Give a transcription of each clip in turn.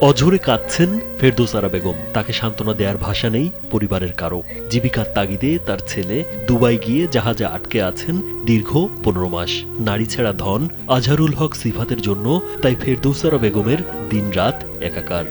অঝরে কাঁদছেন ফেরদোসারা বেগম। তাকে সান্ত্বনা দেওয়ার ভাষা নেই পরিবারের কারও। জীবিকার তাগিদে তার ছেলে দুবাই গিয়ে জাহাজে আটকে আছেন দীর্ঘ পনেরো মাস। নারী ছেড়া ধন আজহারুল হক সিফাতের জন্য, তাই ফেরদৌসারা বেগমের দিন রাত একাকার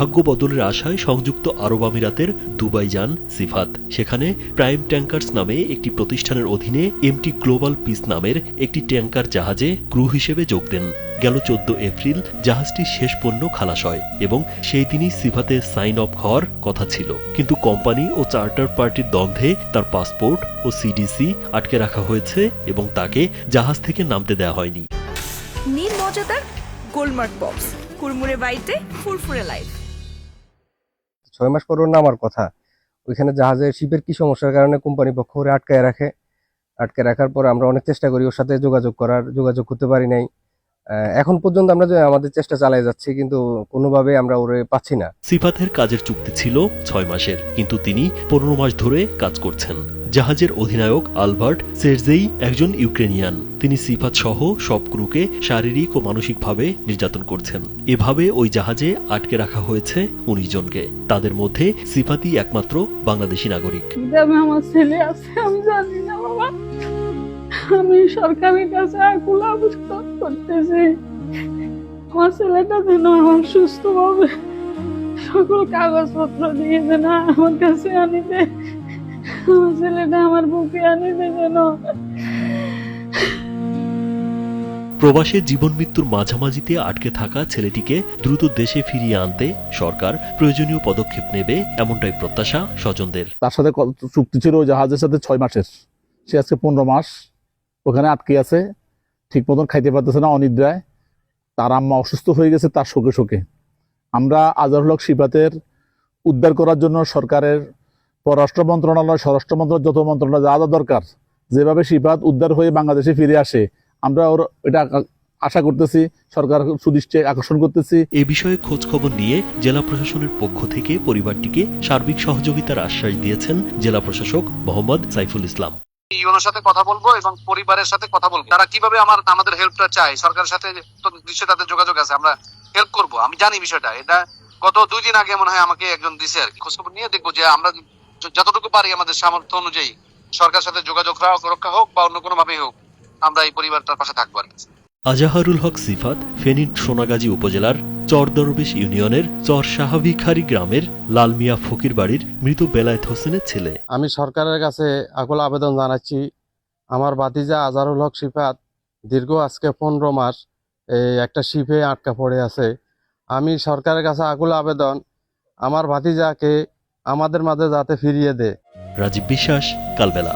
ভাগ্য বদলের আশায় সংযুক্ত আরব আমিরাতের দুবাই যান সিফাত। সেখানে প্রাইম ট্যাঙ্কার্স নামে একটি প্রতিষ্ঠানের অধীনে এমটি গ্লোবাল পিস নামের একটি ট্যাঙ্কার জাহাজে ক্রু হিসেবে যোগ দেন। গেল চোদ্দ এপ্রিল জাহাজটি শেষ পণ্য খালাস হয় এবং সেই দিনই সিফাতে সাইন অফ হওয়ার কথা ছিল। কিন্তু কোম্পানি ও চার্টার পার্টির দ্বন্দ্বে তার পাসপোর্ট ও সিডিসি আটকে রাখা হয়েছে এবং তাকে জাহাজ থেকে নামতে দেওয়া হয়নি। নীল মজাদার গোলমার্ক বক্স। কুরমুরে বাইটে ফুরফুরে লাইফ। ছয় মাস পর ওর নামার কথা। ওইখানে জাহাজে শিপের কি সমস্যার কারণে কোম্পানি পক্ষ করে আটকায় রাখে। আটকে রাখার পর আমরা অনেক চেষ্টা করি ওর সাথে যোগাযোগ করার, যোগাযোগ করতে পারি নাই। এখন পর্যন্ত আমরা যে আমাদের চেষ্টা চালিয়ে যাচ্ছি কিন্তু কোনোভাবে আমরা ওরে পাচ্ছি না। সিফাতের কাজের চুক্তি ছিল ছয় মাসের কিন্তু তিনি পনেরো মাস ধরে কাজ করছেন। জাহাজের অধিনায়ক আলবার্ট সেরজেই একজন ইউক্রেনিয়ান। তিনি সিফাত সহ সব ক্রুকে শারীরিক ও মানসিকভাবে নির্যাতন করছেন। এভাবে ওই জাহাজে আটকে রাখা হয়েছে উনিশ জনকে। তাদের মধ্যে সিফাতই একমাত্র বাংলাদেশি নাগরিক। আমার ছেলে আছে আমি জানি না বাবা। আমি সরকারের কাছে আকুল আবেদন করতেছি। আমার ছেলেটা যেন আমার সুস্থ ভাবে সকল কাগজপত্র দিয়ে যেন আমার কাছে আনিতে আমার ছেলেটা আমার বুকে আনিতে যেন। প্রবাসে জীবন মৃত্যুর মাঝামাঝিতে আটকে থাকা ছেলেটিকে দ্রুত দেশে ফিরিয়ে আনতে সরকার প্রয়োজনীয় পদক্ষেপ নেবে এমনটাই প্রত্যাশা স্বজনদের। তার সাথে কত চুক্তি ছিল ওই জাহাজের সাথে ছয় মাসের। সে আজকে পনেরো মাস ওখানে আটকে আছে ঠিক মতন খাইতে পারতেছে না অনিদ্রায়। তার আম্মা অসুস্থ হয়ে গেছে তার শোকে শোকে। আমরা আজহারুল হক উদ্ধার করার জন্য সরকারের পররাষ্ট্র মন্ত্রণালয়, স্বরাষ্ট্র মন্ত্রণালয় যত মন্ত্রণালয় যা যা দরকার, যেভাবে সিফাত উদ্ধার হয়ে বাংলাদেশে ফিরে আসে, আমরা ওর এটা আশা করতেছি, সরকার সুদৃষ্টি আকর্ষণ করতেছি। এ বিষয়ে খোঁজখবর নিয়ে জেলা প্রশাসনের পক্ষ থেকে পরিবারটিকে সার্বিক সহযোগিতার আশ্বাস দিয়েছেন জেলা প্রশাসক মোহাম্মদ সাইফুল ইসলাম। সাথে কথা বলব এবং পরিবারের সাথে কথা বলব। তারা কীভাবে আমার, আমাদের হেল্পটা চায়, সরকারের সাথে তো নিশ্চয়ই তাদের যোগাযোগ আছে, আমরা হেল্প করব। আমি জানি বিষয়টা, এটা গত দুই দিন আগে মনে হয় আমাকে একজন দিছে আর নিয়ে দেখব যে আমরা যতটুকু পারি আমাদের সামর্থ্য অনুযায়ী সরকারের সাথে যোগাযোগ রক্ষা হোক বা অন্য কোনো ভাবে হোক, আমরা এই পরিবারটার পাশে থাকব আর আজাহারুল হক সিফাত, ফেনীর সোনাগাজী উপজেলার চর দরবেশ ইউনিয়নের চর সাহাবিখারি গ্রামের লালমিয়া ফকির বাড়ির মৃত বেলায়েত হোসেনের ছেলে। আমি সরকারের কাছে আকুল আবেদন জানাচ্ছি আমার বাতিজা আজারুল হক সিফাত দীর্ঘ আজকে পনেরো মাস এই একটা শিপে আটকা পড়ে আছে। আমি সরকারের কাছে আকুল আবেদন আমার ভাতিজাকে আমাদের মাঝে যাতে ফিরিয়ে দে। রাজীব বিশ্বাস কালবেলা।